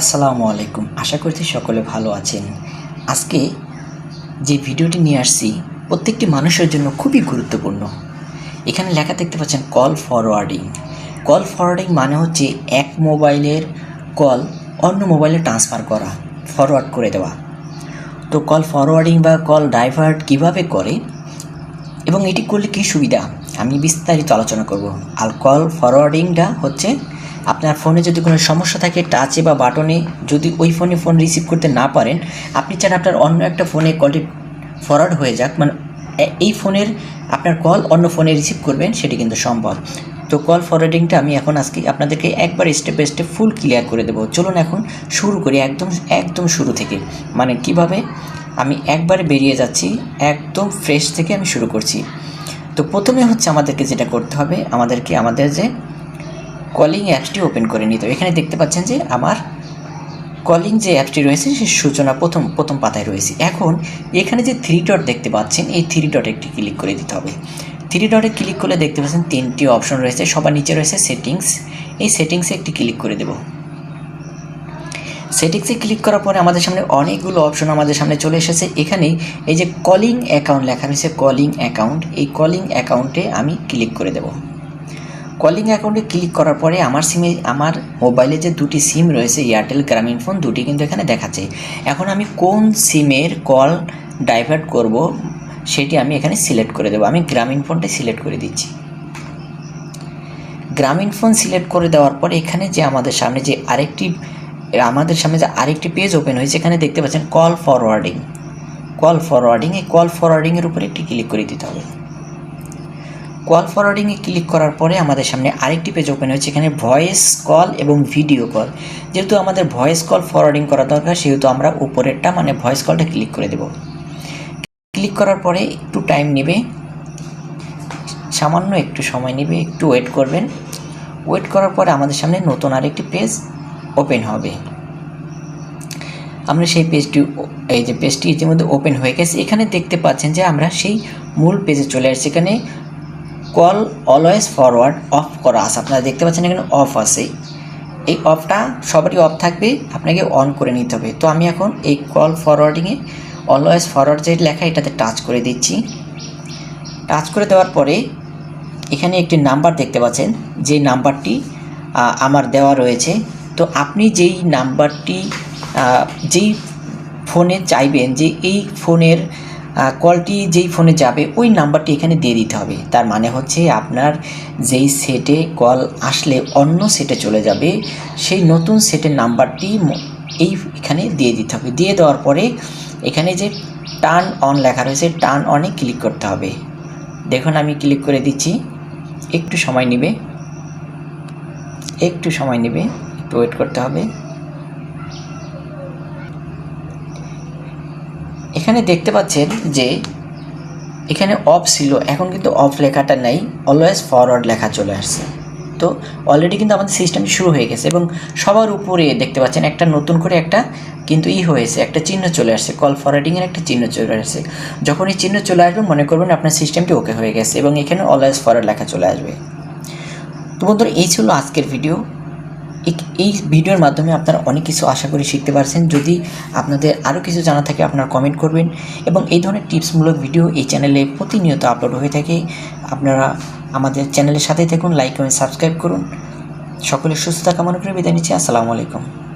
আসসালামু আলাইকুম। আশা করছি সকলে ভালো আছেন। আজকে যে ভিডিওটি নিয়ে আসছি, প্রত্যেকটি মানুষের জন্য খুবই গুরুত্বপূর্ণ। এখানে লেখা দেখতে পাচ্ছেন কল ফরওয়ার্ডিং কল ফরওয়ার্ডিং মানে হচ্ছে এক মোবাইলের কল অন্য মোবাইলে ট্রান্সফার করা ফরওয়ার্ড করে দেওয়া। তো কল ফরওয়ার্ডিং বা কল ডাইভার্ট কীভাবে করে এবং এটি করলে কী সুবিধা? আমি বিস্তারিত আলোচনা করব। আর কল ফরওয়ার্ডিংটা হচ্ছে আপনার ফোনে যদি কোনো সমস্যা থাকে টাচে বা বাটনে যদি ওই ফোনে ফোন রিসিভ করতে না পারেন, আপনি চান আপনার অন্য একটা ফোনে কলটি ফরওয়ার্ড হয়ে যাক। মানে এই ফোনের আপনার কল অন্য ফোনে রিসিভ করবেন, সেটি কিন্তু সম্ভব। তো কল ফরওয়ার্ডিংটা আমি এখন আজকে আপনাদেরকে একবার step by step full clear করে দেবো। চলুন এখন শুরু করি, একদম একদম শুরু থেকে। মানে কীভাবে? আমি একবারে বেরিয়ে যাচ্ছি, একদম ফ্রেশ থেকে আমি শুরু করছি। তো প্রথমে হচ্ছে আমাদেরকে যেটা করতে হবে, আমাদেরকে আমাদের যে কলিং অ্যাপসটি ওপেন করে নিতে হবে। এখানে দেখতে পাচ্ছেন যে আমার কলিং যে অ্যাপসটি রয়েছে, সে সূচনা প্রথম প্রথম পাতায় রয়েছে। এখন এখানে যে থ্রি ডট দেখতে পাচ্ছেন, এই থ্রি ডট একটি ক্লিক করে দিতে হবে। থ্রি ডটে ক্লিক করলে দেখতে পাচ্ছেন তিনটি অপশন রয়েছে, সবার নিচে রয়েছে সেটিংস এই সেটিংসে একটি ক্লিক করে দেবো। সেটিংসে ক্লিক করার পরে আমাদের সামনে অনেকগুলো অপশন আমাদের সামনে চলে এসেছে। এখানে এই যে কলিং অ্যাকাউন্ট লেখা রয়েছে কলিং অ্যাকাউন্ট এই কলিং অ্যাকাউন্টে আমি ক্লিক করে দেব। কলিং অ্যাকাউন্টে ক্লিক করার পরে আমার সিমে আমার মোবাইলে যে দুটি সিম রয়েছে এয়ারটেল গ্রামীণ ফোন দুটি কিন্তু এখানে দেখাচ্ছে। এখন আমি কোন সিমের কল ডাইভার্ট করব, সেটি আমি এখানে সিলেক্ট করে দেবো। আমি গ্রামীণ ফোনটা সিলেক্ট করে দিচ্ছি। গ্রামীণ ফোন সিলেক্ট করে দেওয়ার পরে এখানে যে আমাদের সামনে যে আরেকটি, আমাদের সামনে যে আরেকটি পেজ ওপেন হয়েছে, এখানে দেখতে পাচ্ছেন কল ফরওয়ার্ডিং কল ফরওয়ার্ডিং এই কল ফরওয়ার্ডিংয়ের উপরে একটি ক্লিক করে দিতে হবে। কল ফরওয়ার্ডিংয়ে ক্লিক করার পরে আমাদের সামনে আরেকটি পেজ ওপেন হয়েছে, এখানে ভয়েস কল এবং ভিডিও কল যেহেতু আমাদের ভয়েস কল ফরওয়ার্ডিং করা দরকার, সেহেতু আমরা উপরেরটা মানে ভয়েস কলটা ক্লিক করে দেব। ক্লিক করার পরে একটু টাইম নেবে। সামান্য একটু সময় নেবে, একটু ওয়েট করবেন। ওয়েট করার পরে আমাদের সামনে নতুন আরেকটি পেজ ওপেন হবে। আমরা সেই পেজটি এই যে পেজটি ইতিমধ্যে ওপেন হয়ে গেছে। এখানে দেখতে পাচ্ছেন যে আমরা সেই মূল পেজে চলে আসছি। এখানে কল অলওয়েজ ফরওয়ার্ড অফ করা আছে। আপনারা দেখতে পাচ্ছেন এখানে অফ আছে। এই অফটা সবারই অফ থাকবে, আপনাকে অন করে নিতে হবে। তো আমি এখন এই কল ফরওয়ার্ডিংয়ে অলওয়েজ ফরওয়ার্ড যে লেখা, এটাতে টাচ করে দিচ্ছি। টাচ করে দেওয়ার পরে এখানে একটি নাম্বার দেখতে পাচ্ছেন, যে নাম্বারটি আমার দেওয়া রয়েছে। তো আপনি যেই নাম্বারটি যেই ফোনে চাইবেন, যে এই ফোনের কলটি যেই ফোনে যাবে, ওই নাম্বারটি এখানে দিয়ে দিতে হবে। তার মানে হচ্ছে আপনার যেই সেটে কল আসলে অন্য সেটে চলে যাবে, সেই নতুন সেটের নাম্বারটি এই এখানে দিয়ে দিতে হবে। দিয়ে দেওয়ার পরে এখানে যে টার্ন অন লেখা রয়েছে টার্ন অনে ক্লিক করতে হবে। দেখুন, আমি ক্লিক করে দিচ্ছি। একটু সময় নেবে। একটু সময় নেবে। একটু ওয়েট করতে হবে। এখানে দেখতে পাচ্ছেন যে এখানে অফ ছিল, এখন কিন্তু অফ লেখাটা নেই অলওয়েজ ফরওয়ার্ড লেখা চলে আসছে। তো অলরেডি কিন্তু আমাদের সিস্টেম শুরু হয়ে গেছে এবং সবার উপরে দেখতে পাচ্ছেন একটা নতুন করে একটা কিন্তু ই হয়েছে, একটা চিহ্ন চলে আসছে কল ফরওয়ার্ডিংয়ের একটা চিহ্ন চলে আসছে। যখন এই চিহ্ন চলে আসবে, মনে করবেন আপনার সিস্টেমটি ওকে হয়ে গেছে এবং এখানে অলওয়েজ ফরওয়ার্ড লেখা চলে আসবে। তো বন্ধুরা, এই ছিল আজকের ভিডিও এই- ভিডিওর মাধ্যমে আপনারা অনেক কিছু আশা করি শিখতে পারছেন। যদি আপনাদের আরও কিছু জানা থাকে, আপনারা কমেন্ট করবেন এবং এই ধরনের টিপসমূলক ভিডিও এই চ্যানেলে প্রতিনিয়ত আপলোড হয়ে থাকে। আপনারা আমাদের চ্যানেলের সাথেই থাকুন লাইক এবং সাবস্ক্রাইব করুন। সকলের সুস্থতা কামনা করে বিদায় নিচ্ছি। আসসালামু আলাইকুম।